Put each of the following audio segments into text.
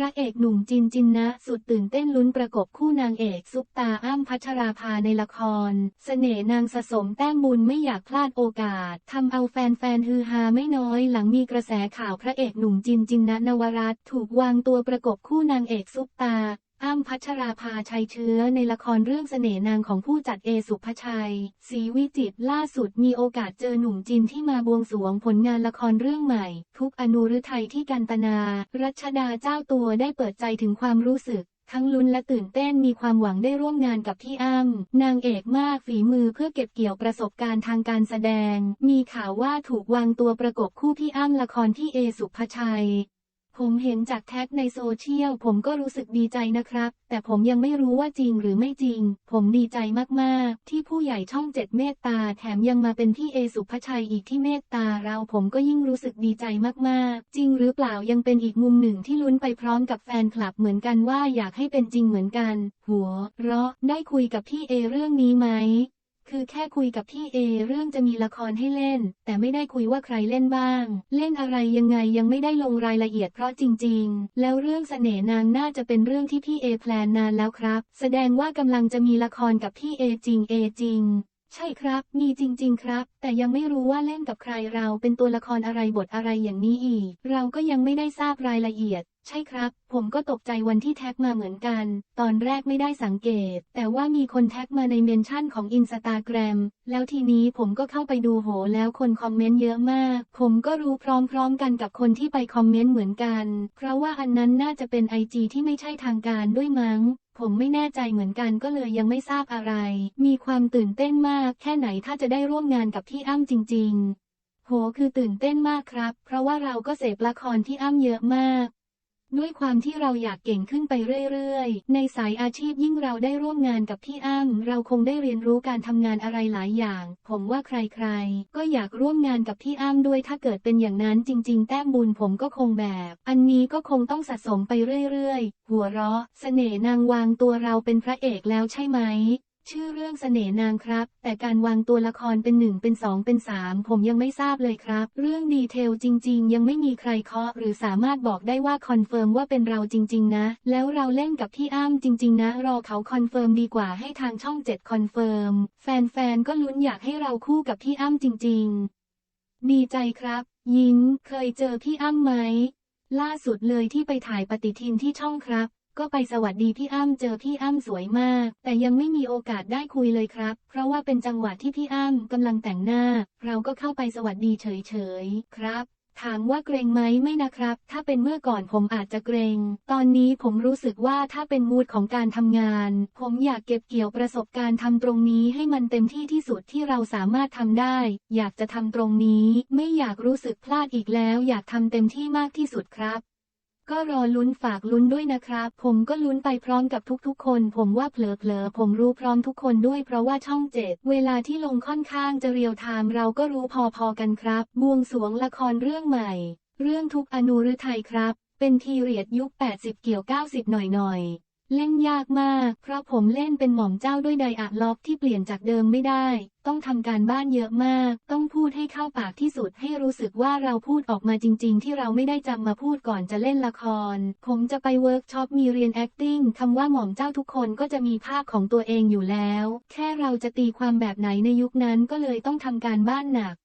พระเอกหนุ่มจินจินนะ สุดตื่นเต้นลุ้นประกบคู่นางเอกซุปตาอ้ำพัชราภาในละคร เสน่ห์นางสะสมแต้มบุญไม่อยากพลาดโอกาสทำเอาแฟนๆฮือฮาไม่น้อยหลังมีกระแสข่าวพระเอกหนุ่มจินจินนะนวรัตถูกวางตัวประกบคู่นางเอกซุปตา อ้ำพัชราภาชัยเชื้อในละครเรื่องเสน่ห์นางของผู้จัดเอสุภชัยศรีวิจิตล่าสุดมีโอกาสเจอหนุ่มจินที่มาบวงสรวงผลงานละครเรื่องใหม่ ทุกอนุฤทัยที่กันตนา รัชดาเจ้าตัวได้เปิดใจถึงความรู้สึก ทั้งลุ้นและตื่นเต้นมีความหวังได้ร่วมงานกับพี่อ้ำนางเอกมากฝีมือเพื่อเก็บเกี่ยวประสบการณ์ทางการแสดง มีข่าวว่าถูกวางตัวประกบคู่พี่อ้ำละครที่เอสุภชัย ผมเห็นจากแท็กในโซเชียลผมก็รู้สึกดีใจนะครับ แต่ผมยังไม่รู้ว่าจริงหรือไม่จริง ผมดีใจมากๆ ที่ผู้ใหญ่ช่องเจ็ดเมตตา แถมยังมาเป็นพี่เอสุภชัยอีกที่เมตตาเราผมก็ยิ่งรู้สึกดีใจมากๆ จริงหรือเปล่ายังเป็นอีกมุมหนึ่งที่ลุ้นไปพร้อมกับแฟนคลับเหมือนกันว่าอยากให้เป็นจริงเหมือนกัน หัว เราะได้คุยกับพี่เอเรื่องนี้ไหม คือแค่คุยกับพี่เอเรื่องจะมีละครให้เล่น แต่ไม่ได้คุยว่าใครเล่นบ้าง เล่นอะไรยังไงยังไม่ได้ลงรายละเอียดเพราะจริง ๆ แล้วเรื่องเสน่ห์นางน่าจะเป็นเรื่องที่พี่เอแพลนนานแล้วครับ แสดงว่ากำลังจะมีละครกับพี่เอจริงเอจริง ใช่ครับ มีจริง ๆ ครับ แต่ยังไม่รู้ว่าเล่นกับใครเราเป็นตัวละครอะไรบทอะไรอย่างนี้อีก เราก็ยังไม่ได้ทราบรายละเอียด ใช่ครับ ผมก็ตกใจวันที่แท็กมาเหมือนกัน ตอนแรกไม่ได้สังเกต แต่ว่ามีคนแท็กมาในเมนชั่นของอินสตาแกรม แล้วทีนี้ผมก็เข้าไปดูโห แล้วคนคอมเมนต์เยอะมาก ผมก็รู้พร้อมๆกันกับคนที่ไปคอมเมนต์เหมือนกัน เพราะว่าอันนั้นน่าจะเป็นไอจีที่ไม่ใช่ทางการด้วยมั้ง ผมไม่แน่ใจเหมือนกันก็เลยยังไม่ทราบอะไร มีความตื่นเต้นมากแค่ไหนถ้าจะได้ร่วมงานกับพี่อ้ำจริง ๆ โหคือตื่นเต้นมากครับ เพราะว่าเราก็เสพละครที่อ้ำเยอะมาก ด้วยความที่เราอยากเก่งขึ้นไปเรื่อยๆ ในสายอาชีพยิ่งเราได้ร่วมงานกับพี่อ้ำเราคงได้เรียนรู้การทำงานอะไรหลายอย่าง ผมว่าใครๆ ก็อยากร่วมงานกับพี่อ้ำด้วยถ้าเกิดเป็นอย่างนั้นจริง ๆ แต้มบุญผมก็คงแบบ อันนี้ก็คงต้องสะสมไปเรื่อยๆ หัวเราะ เสน่ห์นางวางตัวเราเป็นพระเอกแล้วใช่ไหม ชื่อเรื่องเสน่ห์นางครับ แต่การวางตัวละครเป็นหนึ่งเป็นสองเป็นสามผมยังไม่ทราบเลยครับ เรื่องดีเทลจริง ๆ ยังไม่มีใครเคาะหรือสามารถบอกได้ว่าคอนเฟิร์มว่าเป็นเราจริง ๆ นะ แล้วเราเล่นกับพี่อ้ำจริง ๆ นะ รอเขาคอนเฟิร์มดีกว่าให้ทางช่องเจ็ดคอนเฟิร์ม แฟนๆก็ลุ้นอยากให้เราคู่กับพี่อ้ำจริง ๆ ดีใจครับ ยิงเคยเจอพี่อ้ำไหมล่าสุดเลยที่ไปถ่ายปฏิทินที่ช่องครับ ก็ไปสวัสดีพี่อ้ำเจอพี่อ้ำสวยมาก แต่ยังไม่มีโอกาสได้คุยเลยครับ เพราะว่าเป็นจังหวะที่พี่อ้ำกำลังแต่งหน้า เราก็เข้าไปสวัสดีเฉยๆครับถามว่าเกรงไหมไม่นะครับ ถ้าเป็นเมื่อก่อนผมอาจจะเกรง ตอนนี้ผมรู้สึกว่าถ้าเป็นมูดของการทำงาน ผมอยากเก็บเกี่ยวประสบการณ์ทำตรงนี้ให้มันเต็มที่ที่สุดที่เราสามารถทำได้ อยากจะทำตรงนี้ ไม่อยากรู้สึกพลาดอีกแล้ว อยากทำเต็มที่มากที่สุดครับ ก็รอลุ้นฝากลุ้นด้วยนะครับ ผมก็ลุ้นไปพร้อมกับทุกๆ คน ผมว่าเผลอๆผมรู้พร้อมทุกคนด้วยเพราะว่าช่องเจ็ดเวลาที่ลงค่อนข้างจะเรียวไทม์เราก็รู้พอๆกันครับ บวงสรวงละครเรื่องใหม่ เรื่องทุกอนุฤทัยครับ เป็นทีเรียดยุค 80 เกี่ยว 90 หน่อยๆ เล่นยากมาก เพราะผมเล่นเป็นหม่อมเจ้าด้วยไดอะล็อกที่เปลี่ยนจากเดิมไม่ได้ ต้องทำการบ้านเยอะมาก ต้องพูดให้เข้าปากที่สุดให้รู้สึกว่าเราพูดออกมาจริง ๆ ที่เราไม่ได้จำมาพูดก่อนจะเล่นละคร ผมจะไปเวิร์กช็อปมีเรียน acting คำว่าหม่อมเจ้าทุกคนก็จะมีภาพของตัวเองอยู่แล้ว แค่เราจะตีความแบบไหนในยุคนั้นก็เลยต้องทำการบ้านหนัก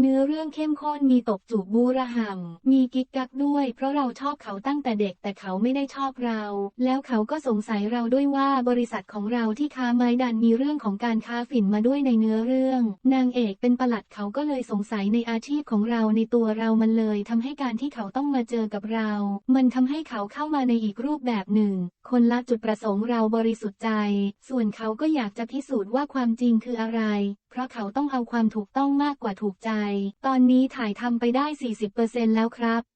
เนื้อเรื่องเข้มข้นมีตบจูบบูระห่ำมีกิ๊กกักด้วย เพราะเราชอบเขาตั้งแต่เด็กแต่เขาไม่ได้ชอบเรา แล้วเขาก็สงสัยเราด้วยว่าบริษัทของเราที่ค้าไม้ดันมีเรื่องของการค้าฝิ่นมาด้วยในเนื้อเรื่อง นางเอกเป็นประหลัดเขาก็เลยสงสัยในอาชีพของเราในตัวเรามันเลยทำให้การที่เขาต้องมาเจอกับเรา มันทำให้เขาเข้ามาในอีกรูปแบบหนึ่ง คนละจุดประสงค์เราบริสุทธิ์ใจ ส่วนเขาก็อยากจะพิสูจน์ว่าความจริงคืออะไร เพราะเขาต้องเอาความถูกต้องมากกว่าถูกใจตอนนี้ถ่ายทำไปได้ 40%แล้วครับ